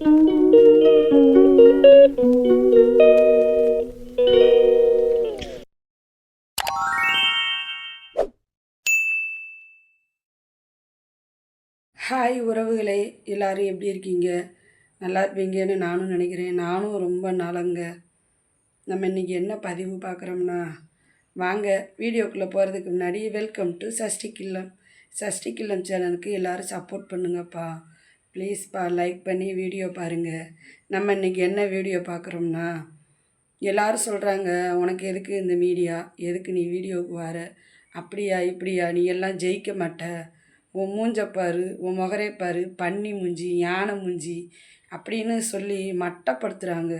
Hi உறவுகளே. எல்லாரும் எப்படி இருக்கீங்க? நல்லா இருப்பீங்கன்னு நானும் நினைக்கிறேன். நானும் ரொம்ப நலங்க நம்ம இன்றைக்கி என்ன பதிவு பார்க்குறோம்னா வாங்க வீடியோக்குள்ளே போகிறதுக்கு முன்னாடி வெல்கம் டு சஷ்டி கில்லம் சஷ்டி கில்லம் சேனலுக்கு எல்லோரும் சப்போர்ட் பண்ணுங்கப்பா. ப்ளீஸ்ப்பா லைக் பண்ணி வீடியோ பாருங்கள் நம்ம இன்றைக்கி என்ன வீடியோ பார்க்குறோம்னா எல்லோரும் சொல்கிறாங்க உனக்கு எதுக்கு இந்த மீடியா? எதுக்கு நீ வீடியோவுக்கு வர? அப்படியா இப்படியா? நீ எல்லாம் ஜெயிக்க மாட்ட. உன் மூஞ்ச பாரு உன் முகரே பாரு பன்னி மூஞ்சி யானை மூஞ்சி அப்படின்னு சொல்லி மட்டப்படுத்துகிறாங்க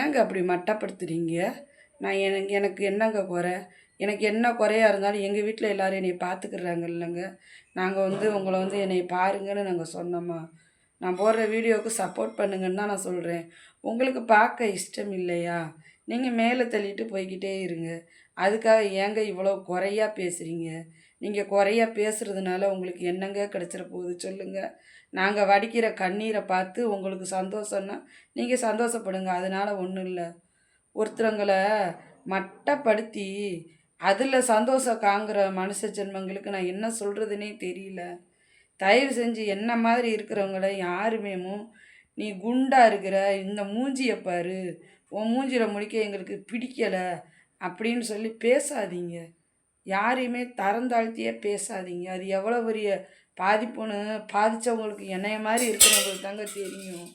ஏங்க அப்படி மட்டப்படுத்துகிறீங்க நான் எனக்கு எனக்கு என்னங்க குறை? எனக்கு என்ன குறையாக இருந்தாலும் எங்கள் வீட்டில் எல்லோரும் என்னை பார்த்துக்கிறாங்க இல்லைங்க. நாங்கள் வந்து உங்களை வந்து என்னை பாருங்கன்னு நாங்கள் சொன்னோமா? நான் போடுற வீடியோவுக்கு சப்போர்ட் பண்ணுங்கன்னு தான் நான் சொல்கிறேன் உங்களுக்கு பார்க்க இஷ்டம் இல்லையா? நீங்கள் மேலே தள்ளிட்டு போய்கிட்டே இருங்க. அதுக்காக ஏங்க இவ்வளோ குறையா பேசுகிறீங்க நீங்கள் குறையா பேசுகிறதுனால உங்களுக்கு என்னங்க கிடச்சிட போகுது சொல்லுங்கள் நாங்கள் வடிக்கிற கண்ணீரை பார்த்து உங்களுக்கு சந்தோஷம்னா நீங்கள் சந்தோஷப்படுங்க. அதனால் ஒன்றும் இல்லை. ஒருத்தரங்களை மட்டப்படுத்தி அதில் சந்தோஷம் காங்குற மனுஷ ஜென்மங்களுக்கு நான் என்ன சொல்கிறதுனே தெரியல. தயவு செஞ்சு என்ன மாதிரி இருக்கிறவங்கள யாருமே நீ குண்டாக இருக்கிற இந்த மூஞ்சியை பாரு உன் மூஞ்சியில் முடிக்க எங்களுக்கு பிடிக்கலை அப்படின்னு சொல்லி பேசாதீங்க. யாரையுமே தரந்தாழ்த்தியே பேசாதீங்க. அது எவ்வளோ பெரிய பாதிப்புன்னு பாதித்தவங்களுக்கு என்னைய மாதிரி இருக்கிறவங்களுக்கு தாங்க தெரியும்.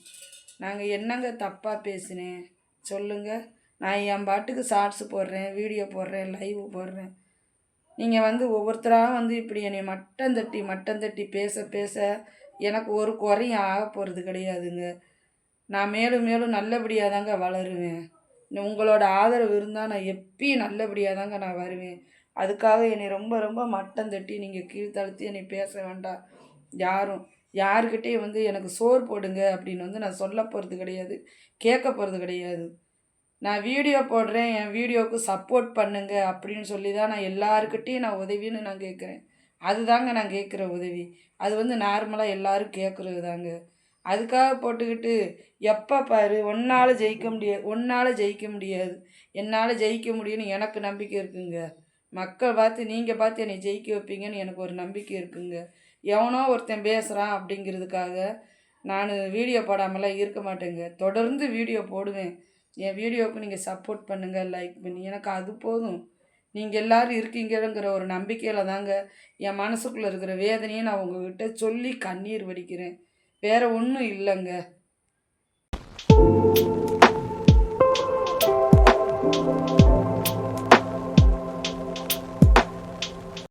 நாங்கள் என்னங்க தப்பாக பேசினேன்? சொல்லுங்கள் நான் என் பாட்டுக்கு ஷார்ட்ஸ் போடுறேன் வீடியோ போடுறேன் லைவ் போடுறேன். நீங்கள் வந்து ஒவ்வொருத்தராக வந்து இப்படி என்னை மட்டம் தட்டி மட்டம் தட்டி பேச பேச எனக்கு ஒரு குறையும் ஆக போகிறது கிடையாதுங்க. நான் மேலும் மேலும் நல்லபடியாக தாங்க வளருவேன் உங்களோட ஆதரவு இருந்தால் நான் எப்பயும் நல்லபடியாக தாங்க நான் வருவேன். அதுக்காக என்னை ரொம்ப ரொம்ப மட்டம் தட்டி நீங்கள் கீழ்த்தழுத்தி என்னை பேச வேண்டாம். யாரும் யாருக்கிட்டேயும் வந்து எனக்கு சோறு போடுங்க அப்படின்னு வந்து நான் சொல்ல போகிறது கிடையாது கேட்க போகிறது கிடையாது. நான் வீடியோ போடுறேன் என் வீடியோவுக்கு சப்போர்ட் பண்ணுங்க அப்படின்னு சொல்லி தான் நான் எல்லாருக்கிட்டேயும் நான் உதவின்னு நான் கேட்குறேன். அதுதாங்க நான் கேட்குற உதவி. அது வந்து நார்மலாக எல்லோரும் கேட்குறது தாங்க அதுக்காக போட்டுக்கிட்டு எப்போ பாரு ஒன்னால் ஜெயிக்க முடியாது ஒன்னால் ஜெயிக்க முடியாது. என்னால் ஜெயிக்க முடியும்னு எனக்கு நம்பிக்கை இருக்குங்க. மக்கள் பார்த்து நீங்கள் பார்த்து என்னை ஜெயிக்க வைப்பீங்கன்னு எனக்கு ஒரு நம்பிக்கை இருக்குங்க. எவனோ ஒருத்தன் பேசுகிறான் அப்படிங்கிறதுக்காக நான் வீடியோ போடாமலாம் இருக்க மாட்டேங்க. தொடர்ந்து வீடியோ போடுவேன். என் வீடியோவுக்கு நீங்கள் சப்போர்ட் பண்ணுங்கள் லைக் பண்ணி. எனக்கு அது போதும். நீங்கள் எல்லோரும் இருக்கீங்கிற ஒரு நம்பிக்கையில் தாங்க என் மனசுக்குள்ளே இருக்கிற வேதனையை நான் உங்கள்கிட்ட சொல்லி கண்ணீர் வடிக்கிறேன். வேறு ஒன்றும் இல்லைங்க.